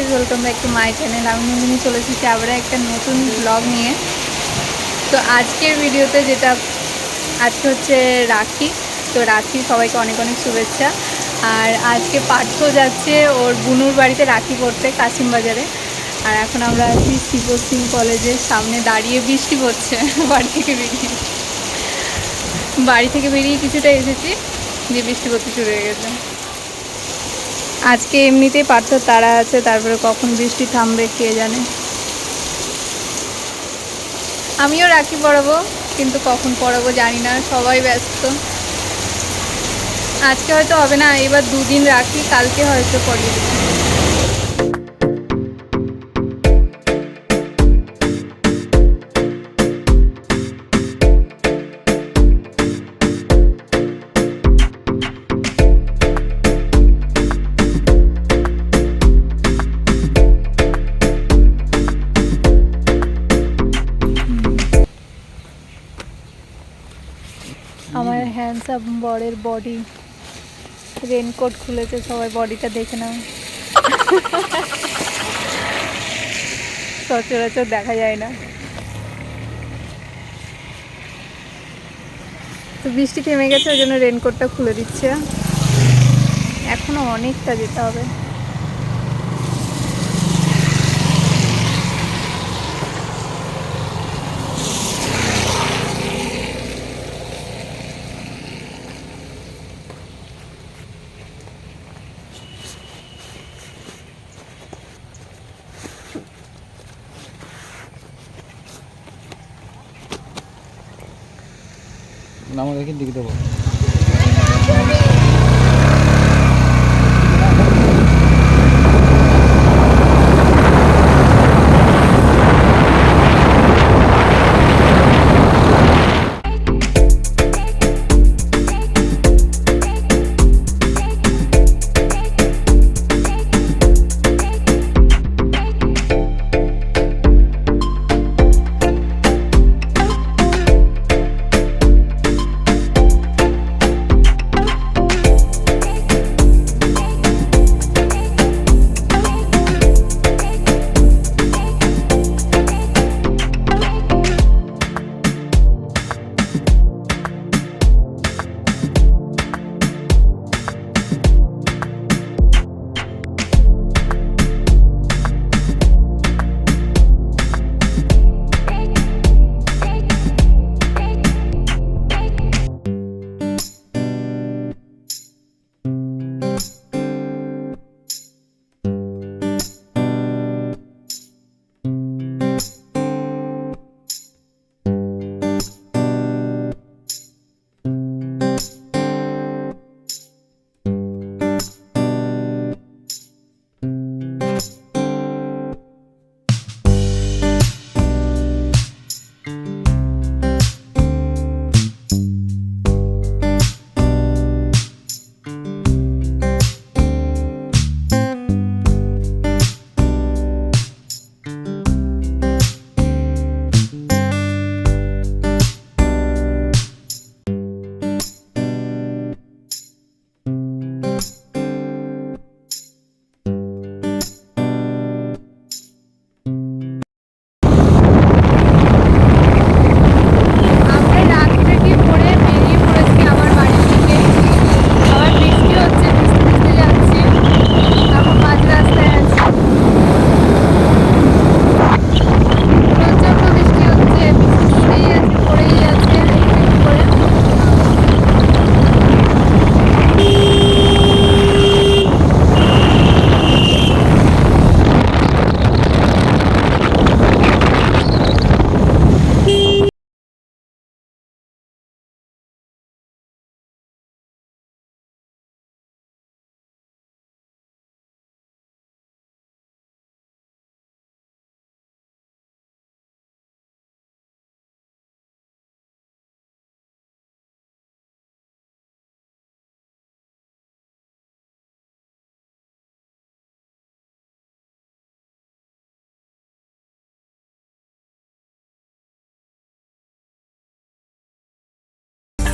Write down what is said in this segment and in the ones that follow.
Guys welcome back to my channel আমি নন্দিনী চলে এসেছি আবার একটা নতুন ব্লগ নিয়ে। তো আজকের ভিডিওতে যেটা, আজকে হচ্ছে রাখি। তো রাখি, সবাইকে অনেক অনেক শুভেচ্ছা। আর আজকে পার্থ যাচ্ছে ওর বুনুর বাড়িতে রাখি পড়তে কাশিম বাজারে। আর এখন আমরা আছি শিবর সিং কলেজের সামনে দাঁড়িয়ে বৃষ্টি পড়ছে বাড়ি থেকে বেরিয়ে। বাড়ি থেকে বেরিয়ে কিছুটা এসেছি যে বৃষ্টি পড়তে শুরু হয়ে গেছে। আজকে এমনিতেই পার্থ তারা আছে, তারপরে কখন বৃষ্টি থামবে কে জানে। আমিও রাখি পড়াবো, কিন্তু কখন পড়াবো জানি না, সবাই ব্যস্ত। আজকে হয়তো হবে না, এবার দুদিন রাখি, কালকে হয়তো পড়িয়ে হ্যান্ডসাম বরের বডি রেনকোট খুলেছে, সবাই বডিটা দেখে নাও। সচরাচর দেখা যায় না। তো বৃষ্টি থেমে গেছে, ওই জন্য রেনকোটটা খুলে দিচ্ছে। এখনও অনেকটা যেতে হবে। আমাদেরকে দিকে দেবো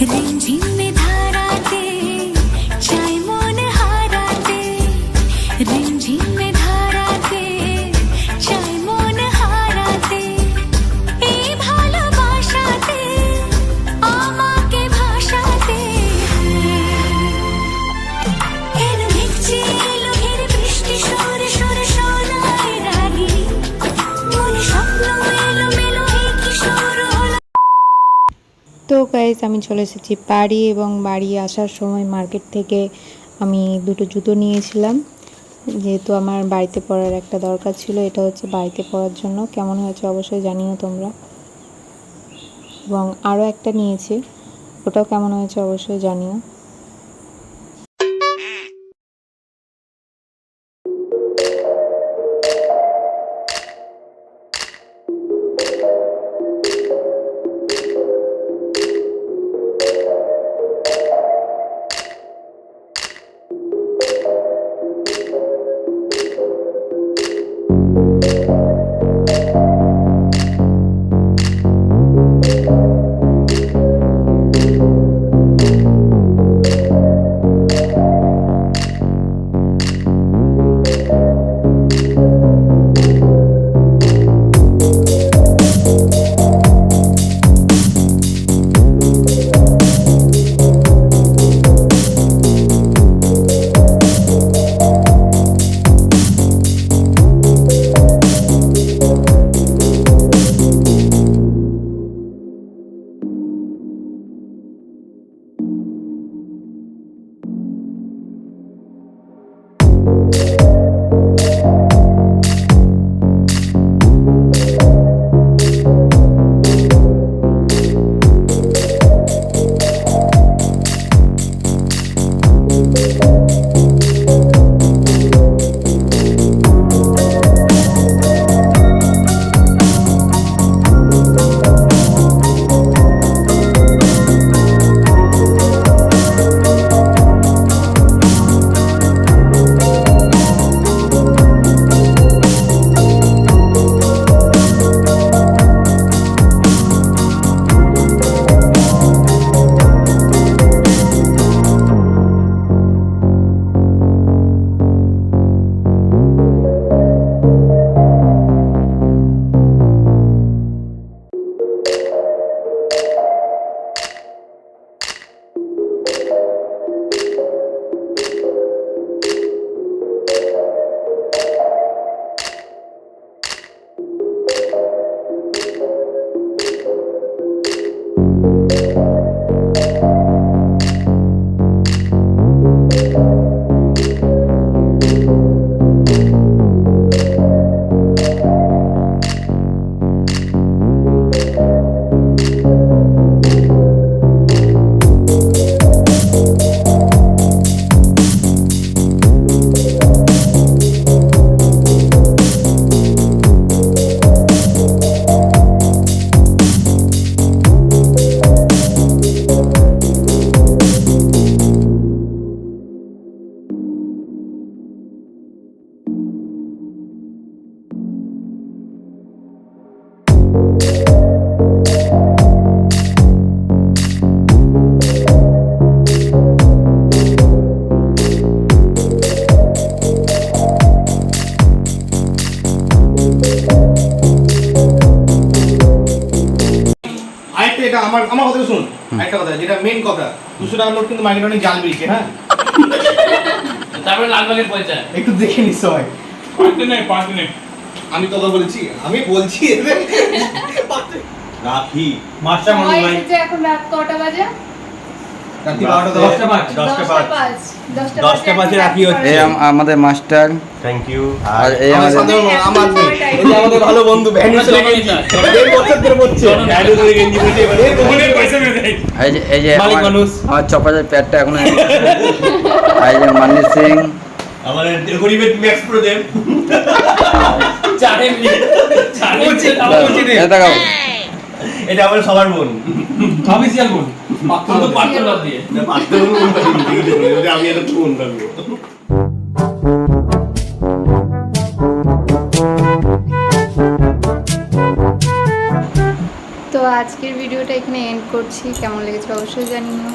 रिमझिम धाराते তো গাইজ আমি চলে এসেছি বাড়ি এবং বাড়ি আসার সময় মার্কেট থেকে আমি দুটো জুতো নিয়েছিলাম। যেহেতু আমার বাড়িতে পড়ার একটা দরকার ছিল, এটা হচ্ছে বাড়িতে পড়ার জন্য। কেমন হয়েছে অবশ্যই জানিও তোমরা। এবং আরও একটা নিয়েছি, ওটাও কেমন হয়েছে অবশ্যই জানিও। আমার আমার কথা শুন একটা কথা যেটা মেন কথা দুশো টাকার নোট কিন্তু মার্কেটে অনেক জাল বেরিয়েছে হ্যাঁ? তারপরে লালবাগের পয়সা একটু দেখে নিস হয় পাঁচ নেই পাঁচ আমি কথা বলেছি আমি বলছি রাখি মাস্টার মনে হয় এখন রাত কটা বাজে? আমাদের মাস্টার। থ্যাংক ইউ আর এই আমাদের আমাদের ভালো বন্ধু এই যে আমার- চপাজের প্যাডটা এখন আর এই যে মানি সিং। আমাদের গরিবের ম্যাক্স প্রো দেব চারে চারে বলছি, মিনিট বলছি রে। এই দেখাও। এটা আমাদের সবার বোন। অফিসিয়াল বোন। দিয়ে। আমি একটা ফোন রাখব তো আজকের ভিডিওটা এখানে এন্ড করছি। কেমন লেগেছে অবশ্যই জানিও।